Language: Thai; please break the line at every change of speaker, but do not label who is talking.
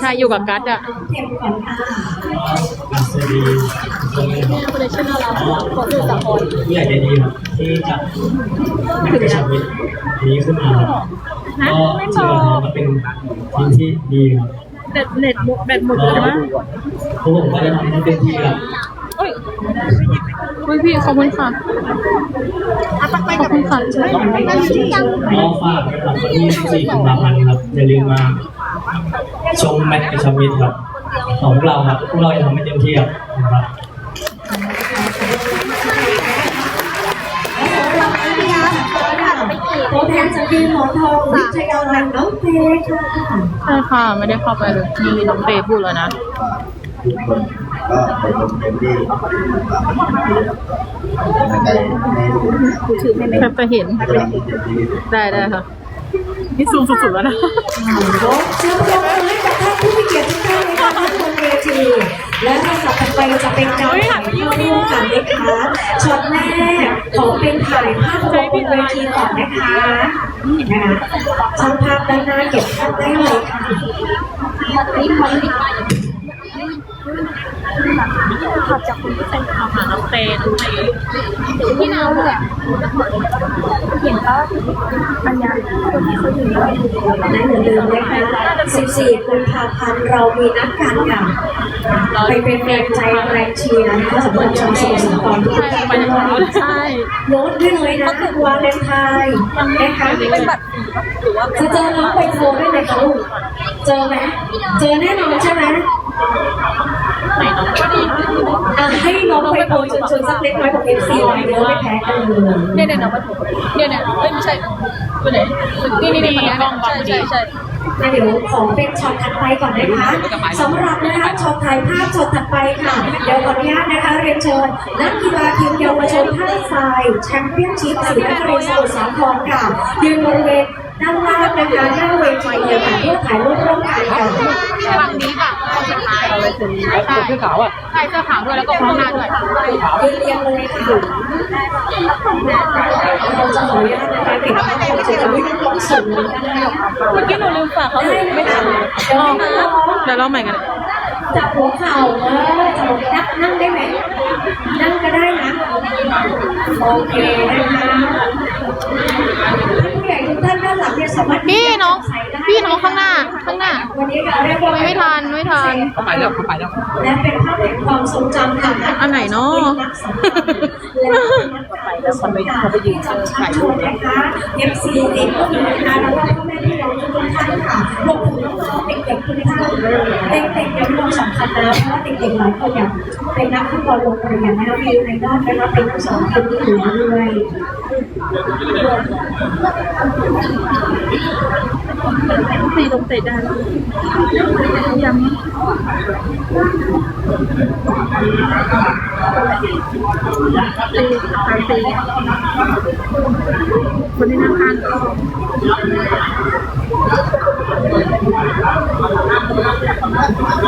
ใช่อยู่กับกัสอะ
เข็มก่อนค่ะ
สวัสดีทุกคนเลยครับ
คนในชื่อน่ารักขอสื่อสาร
ผู้ใหญ่ใจดีครับที่จัดนักประชาวิทย์นี้ขึ้นมาครับก็เชื่อว่ามันเป็นทีมที่ดีครับ
เน็ตเน็ตหมดแบตหมด
ก็
เลยนะ
พวกผมก็จะทำให้เต็มที่ครับ
เอ้ยอุ้ยพี่ขอบคุณค่ะขอบคุณค่ะ
ก็ฝากไว้ครับวันที่4กุมภาพันธ์ครับอย่าลืมมา ชมแมตช์ประชาวิทย์ครับของพวกเราครับพวกเราจะทำให้เต็มที่ครับครับ
ตัวแทนจากทีมหมอนทองวิทยาลัยน้องเฟย์ค่ะ
ใช่ค่ะ ไม่ได้เข้าไปเลยมีน้องเตพูดแล้วนะ
ทุกคนก็ไปลงเต็มที่กำลังใจให้ดู
แค่จะเห็น
พวกเราเต็มที่
ได้ได้ค่ะ นี่ซูมสุดๆแล้วนะ
ขอเชิญปรบมือให้กับท่านผู้มีเกียรติทุกท่านในการบนเวที และลำดับถัดไปจะเป็นการถ่ายภาพร่วมกันนะคะช็อตแรกขอเป็นถ่ายภาพรวมบนเวทีก่อนนะคะนะคะช่างภาพด้านหน้าเก็บภาพได้เลยค่ะ
ขับจากคุณผู้ชมทำหาน้องเตน้องเตที่น้ำแหละเห็นก็อันยาคนที่เขาอยู่ใน
และเหมือนเดิมนะคะ14กุมภาพันธ์เรามีนัดกันค่ะไปเป็นแรงใจแรงเชียร์นะคะสำหรับชาวสมุทรสาครทุกท่าน
ไปจากเขาใช่
โน้ตด้วยเลยนะวาเลนไทน์นะคะ
เป็นแบบหรือว่า
จะเจอน้องไปโฟได้ไหมคะลูกเจอไหมเจอแน่นอนใช่ไหม
ไหนน้องก็ดี
อะให้น้องไปโฟชวนชวนสักเล็กน้อยของเอฟซีไว้เดี๋ยวไม่แพ้กันเลย
เนี่ยเนี่ยน้องมาถูกเนี่ยเนี่ยเอ้ยไม่ใช่ตัวไหนนี่นี่นี่คนนี้ใช่ใช่ใช่
นะเดี๋ยวขอเป็นช็อตถัดไปก่อนนะคะสำหรับนะคะช็อตถ่ายภาพช็อตถัดไปค่ะ เดี๋ยวขออนุญาตนะคะเรียนเชิญนักกีฬาทีมเยาวชนท่าทรายแชมเปี้ยนชิพศรีนครินทร์สมุทรสาครค่ะยืนบริเวณด้านล่างนะคะหน้าเวทีเลยค่ะเพื่อถ่ายรูปร่วมกันค่ะ
ฝั่งนี้ค่ะสุ ดท้ายใช่เสื้อขาวอะใช่เสื้อขาวด้วยแล้วก็ข้างหน้าด้วย
ยืนเรียงเลยค่ะเราจะขออนุญาตนะคะเก็บภาพความทรงจำไว้ในห้องส่งเลยนะคะ
เมื่อกี้หนูลืมฝากเขา
ได้ไม่ทันเดี๋ยวให้น้อง
เดี๋ยวเราใหม่กัน
จับหัวเข่าเออจับหัวนั่งนั่งได้ไหมนั่งก็ได้นะ โอเคนะคะท่านผู้ใหญ่ทุกท่านด้านหลังเนี่ยสามารถ
พี่น้อง
ใส่ได้
พี่น้องข้างหน้า ข้างหน้า
วันนี้เราได้
ไม่ทันไม่ทัน
เข้าไปแล้วเข้าไปแล้ว
และเป็นภาพแห่งความทรงจำค่ะ
อันไหนเนาะ
และเป็นสมัยเขาไปยืนถ่ายรูปนะคะ MC เด็กก็มีนะคะแล้วก็พ่อแม่พี่น้องทุกท่านค่ะรวมถึงน้องๆเด็กๆทุกท่านเด็กๆเป็นความสำคัญนะเพราะว่าเด็กๆหลายคนอย่างเป็นนักฟุตบอลโรงเรียนนะคะมีในด้านนะคะเป็นผู้สอนคนที่เหลือด้วย
ตีลงเตะได้ยังตีไปตีคนที่นั่งข้างก็